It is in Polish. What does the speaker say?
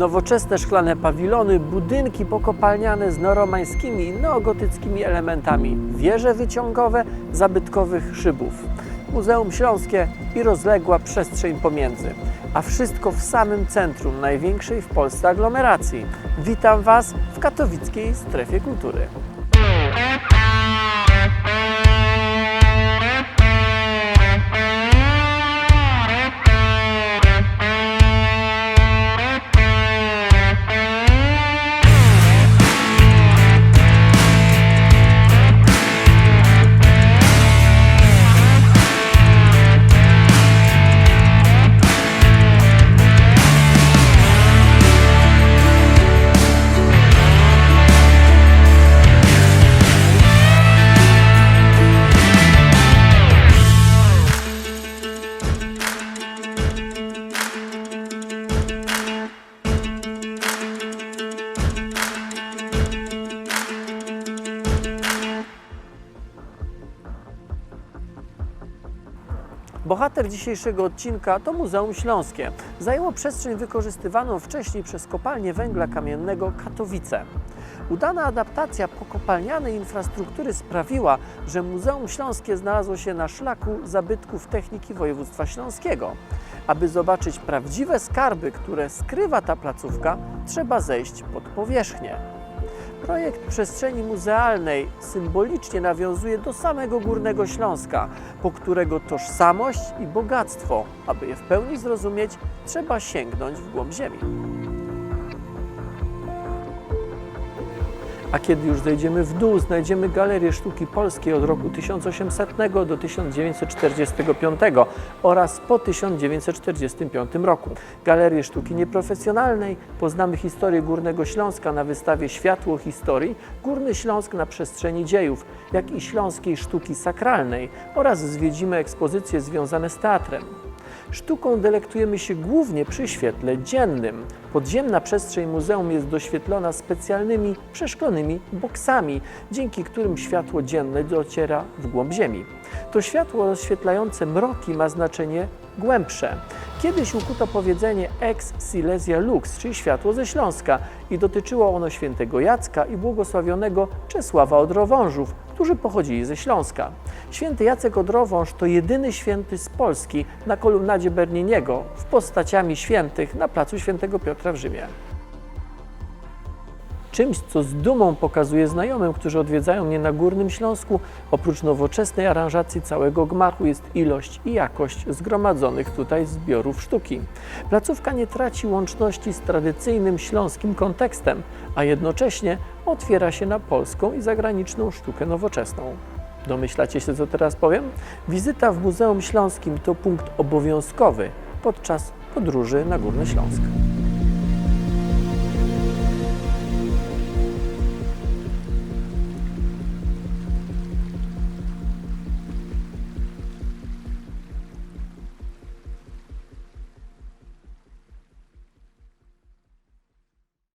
Nowoczesne szklane pawilony, budynki pokopalniane z neoromańskimi i neogotyckimi elementami, wieże wyciągowe zabytkowych szybów, Muzeum Śląskie i rozległa przestrzeń pomiędzy. A wszystko w samym centrum największej w Polsce aglomeracji. Witam Was w katowickiej strefie kultury. Bohater dzisiejszego odcinka to Muzeum Śląskie. Zajęło przestrzeń wykorzystywaną wcześniej przez kopalnię węgla kamiennego Katowice. Udana adaptacja pokopalnianej infrastruktury sprawiła, że Muzeum Śląskie znalazło się na szlaku zabytków techniki województwa śląskiego. Aby zobaczyć prawdziwe skarby, które skrywa ta placówka, trzeba zejść pod powierzchnię. Projekt przestrzeni muzealnej symbolicznie nawiązuje do samego Górnego Śląska, po którego tożsamość i bogactwo, aby je w pełni zrozumieć, trzeba sięgnąć w głąb ziemi. A kiedy już zejdziemy w dół, znajdziemy Galerię Sztuki Polskiej od roku 1800 do 1945 oraz po 1945 roku. Galerię Sztuki Nieprofesjonalnej poznamy historię Górnego Śląska na wystawie Światło Historii, Górny Śląsk na przestrzeni dziejów, jak i śląskiej sztuki sakralnej oraz zwiedzimy ekspozycje związane z teatrem. Sztuką delektujemy się głównie przy świetle dziennym. Podziemna przestrzeń muzeum jest doświetlona specjalnymi przeszklonymi boksami, dzięki którym światło dzienne dociera w głąb ziemi. To światło rozświetlające mroki ma znaczenie głębsze. Kiedyś ukuto powiedzenie ex silesia lux, czyli światło ze Śląska i dotyczyło ono świętego Jacka i błogosławionego Czesława Odrowążów, którzy pochodzili ze Śląska. Święty Jacek Odrowąż to jedyny święty z Polski na kolumnadzie Berniniego w postaciami świętych na placu Świętego Piotra w Rzymie. Czymś, co z dumą pokazuje znajomym, którzy odwiedzają mnie na Górnym Śląsku, oprócz nowoczesnej aranżacji całego gmachu jest ilość i jakość zgromadzonych tutaj zbiorów sztuki. Placówka nie traci łączności z tradycyjnym śląskim kontekstem, a jednocześnie otwiera się na polską i zagraniczną sztukę nowoczesną. Domyślacie się, co teraz powiem? Wizyta w Muzeum Śląskim to punkt obowiązkowy podczas podróży na Górny Śląsk.